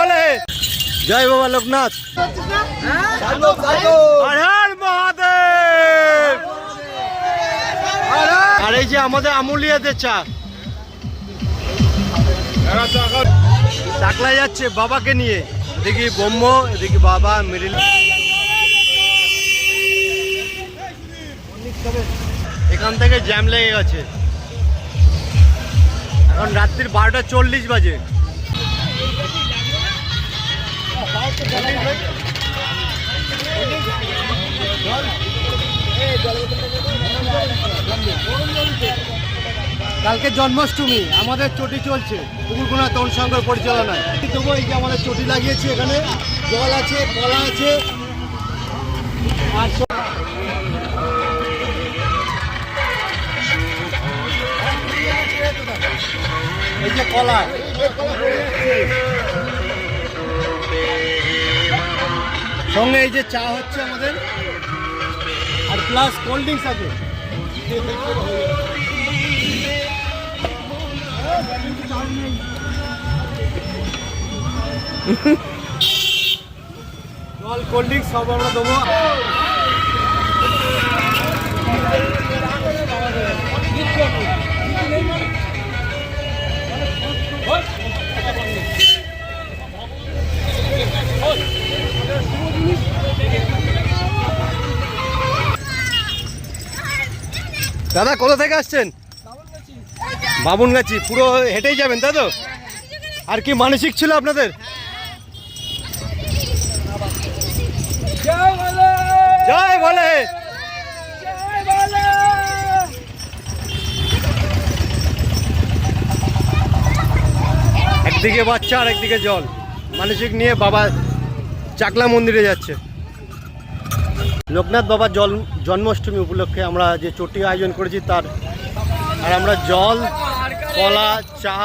বলে। জয় বাবা লোকনাথ। মহাদেব। আর এই যে আমাদের আমুলিয়াতে চা। চাকলা যাচ্ছে বাবাকে নিয়ে। এদিকে ব্রহ্ম এদিকে বাবা মিডিল এখান থেকে জ্যাম লেগে গেছে। এখন রাত্রির বারোটা চল্লিশ বাজে। কালকে জন্মাষ্টমী, আমাদের চটি চলছে। পুকুরগুনা তরুণ সংঘের পরিচালনায়। তবু এই যে আমাদের চটি লাগিয়েছি এখানে, জল আছে, কলা আছে। এই যে কলা। সঙ্গে এই যে চা হচ্ছে আমাদের। আর প্লাস কোল্ড ড্রিঙ্কস আছে। জল কোল্ড সব আমরা দেবো। দাদা কোথা থেকে আসছেন? বামুনগাছি পুরো হেঁটেই যাবেন, তাই তো? আর কি মানসিক ছিল আপনাদের? জয় বলে। একদিকে বাচ্চা আর একদিকে জল। মানসিক নিয়ে বাবা চাকলা মন্দিরে যাচ্ছে। লোকনাথ বাবার জল জন্মাষ্টমী উপলক্ষে আমরা যে চটি আয়োজন করেছি তার আর আমরা জল কলা চা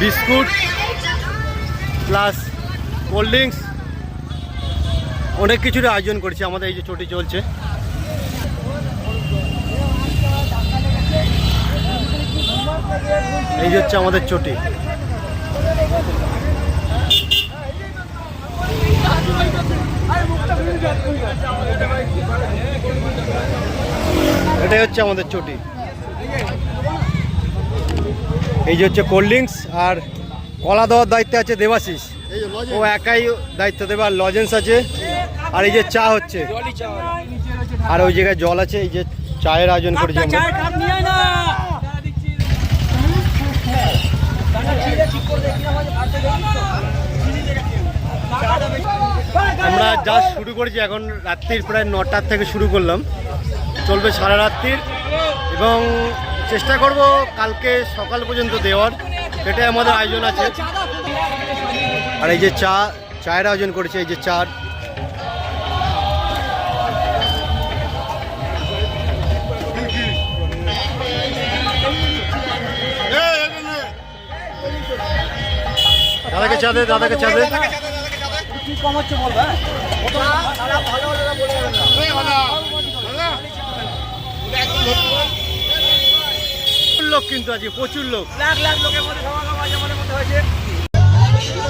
বিস্কুট, প্লাস কোল্ড ড্রিঙ্কস। অনেক কিছুর আয়োজন করেছি, আমাদের এই যে চটি চলছে। এই হচ্ছে আমাদের চটি। এটাই হচ্ছে আমাদের চটি। এই যে হচ্ছে কোল্ড ড্রিঙ্কস আর কলা দেওয়ার দায়িত্বে আছে দেবাশিস। ও একাই দায়িত্ব দেবে আর লজেন্স আছে। আর এই যে চা হচ্ছে। আর ওই জায়গায় জল আছে এই যে চায়ের আয়োজন করেছি আমরা। আমরা যা শুরু করেছি এখন রাত্রির প্রায় নটার থেকে শুরু করলাম। চলবে সারা রাত্রির। এবং চেষ্টা করব কালকে সকাল পর্যন্ত দেওয়ার। সেটাই আমাদের আয়োজন আছে। আর এই যে চা চায়ের আয়োজন করেছে এই যে চার দাদাকে চা দে দাদাকে চা দে। প্রচুর লোক কিন্তু আজকে প্রচুর লোক।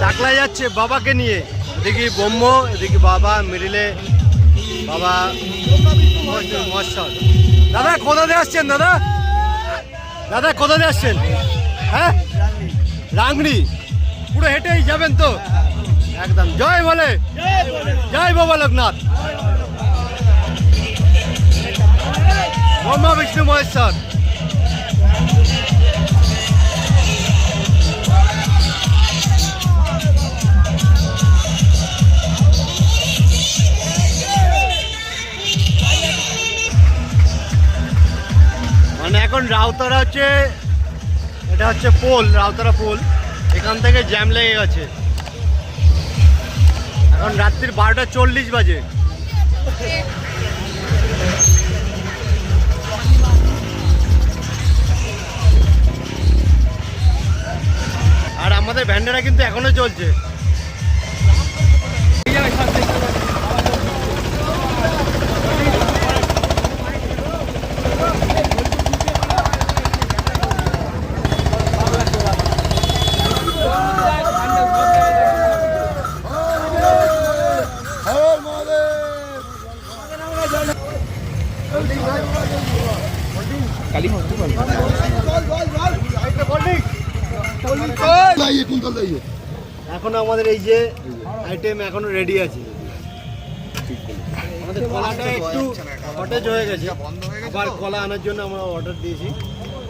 চাকলায় যাচ্ছে বাবাকে নিয়ে। এদিকে ব্রহ্ম এদিকে বাবা মিডিলে বাবা মহেশ্বর দাদা কোথা দিয়ে আসছেন দাদা? দাদা কোথা দিয়ে আসছেন? হ্যাঁ? রাংড়ি। পুরো হেঁটেই যাবেন তো? একদম। জয় বলে। জয় বাবা লোকনাথ। ব্রহ্মা বিষ্ণু মহেশ্বর। রাউতারা হচ্ছে, এটা হচ্ছে পোল, রাউতারা পোল। এখান থেকে জ্যাম লেগে গেছে। এখন রাত্রির বারোটা চল্লিশ বাজে। আর আমাদের ভ্যান্ডারা কিন্তু এখনও চলছে। এখন আমাদের এই যে আইটেম এখনও রেডি আছে। আমাদের কলাটা একটু হয়ে গেছে। আবার কলা আনার জন্য আমরা অর্ডার দিয়েছি।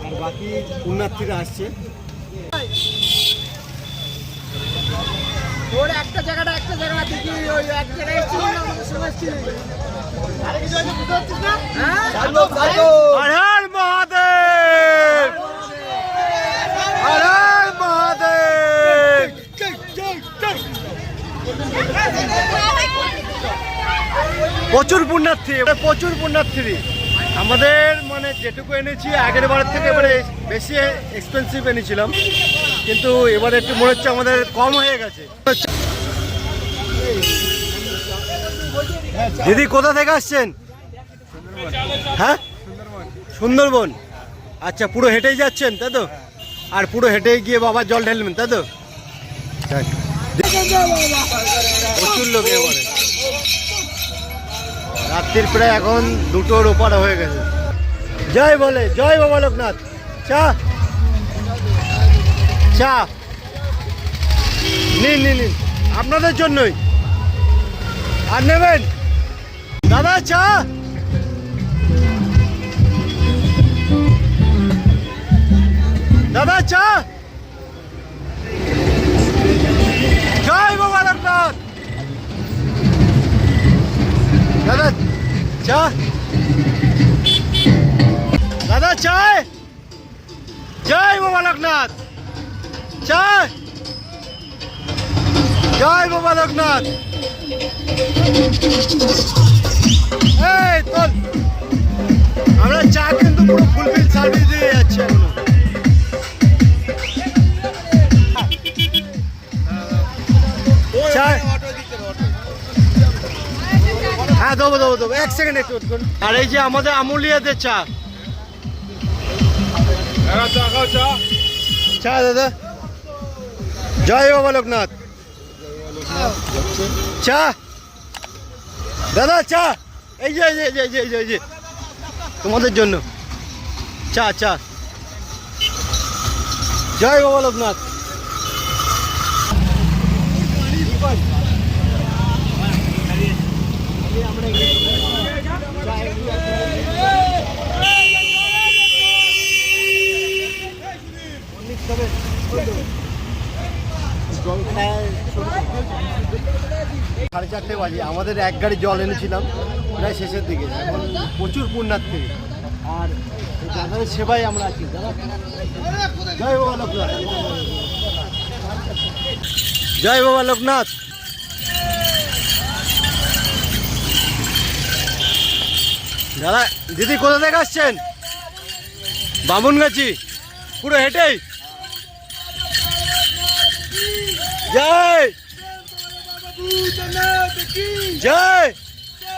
আর বাকি পুণ্যার্থীরা আসছে। একটা জায়গাটা একটা থেকে ওই এক জায়গায় প্রচুর পুণ্যার্থী প্রচুর পুণ্যার্থী আমাদের মানে যেটুকু এনেছি, আগের বারের থেকে এবারে বেশি এক্সপেন্সিভ এনেছিলাম। কিন্তু এবারে একটু মনে হচ্ছে আমাদের কম হয়ে গেছে। দিদি, কোথা থেকে আসছেন? হ্যাঁ? সুন্দরবন। আচ্ছা পুরো হেঁটেই যাচ্ছেন, তাই তো? আর পুরো হেঁটেই গিয়ে বাবা জল ঢেলবেন, তাই তো? প্রচুর লোক এবারে। রাত্রির প্রায় এখন দুটোর ওপার হয়ে গেছে। জয় বলে, জয় বাবা লোকনাথ। চা। চা। নিন নিন নিন। আপনাদের জন্যই। আর নেবেন? দাদা, চা। দাদা, চা। চা। দাদা চায় জয় বাবা লোকনাথ চায় জয় বাবা লোকনাথ এই তোর, আমরা চা কিন্তু পুরো ফুলফিল সার্ভিস দিয়ে যাচ্ছি। হ্যাঁ দেবো দেবো দেবো এক সেকেন্ড একটু করুন। আর এই যে আমাদের আমুলিয়াতে চা। চা দাদা। জয় বাবা লোকনাথ। চা। দাদা চা। এই যে এই যে, এই যে এই যে এই যে। তোমাদের জন্য। চা চা। জয় বাবা লোকনাথ। সাড়ে চারটে বাজে। আমাদের এক গাড়ি জল এনেছিলাম, প্রায় শেষের দিকে। এখন প্রচুর পুণ্যার্থী। আর দাদাদের সেবাই আমরা আছি দাদা জয় বাবা লোকনাথ। জয় বাবা লোকনাথ। দাদা দিদি, কোথা থেকে আসছেন? বামুনগাছি। পুরো হেঁটেই। জয়! জয়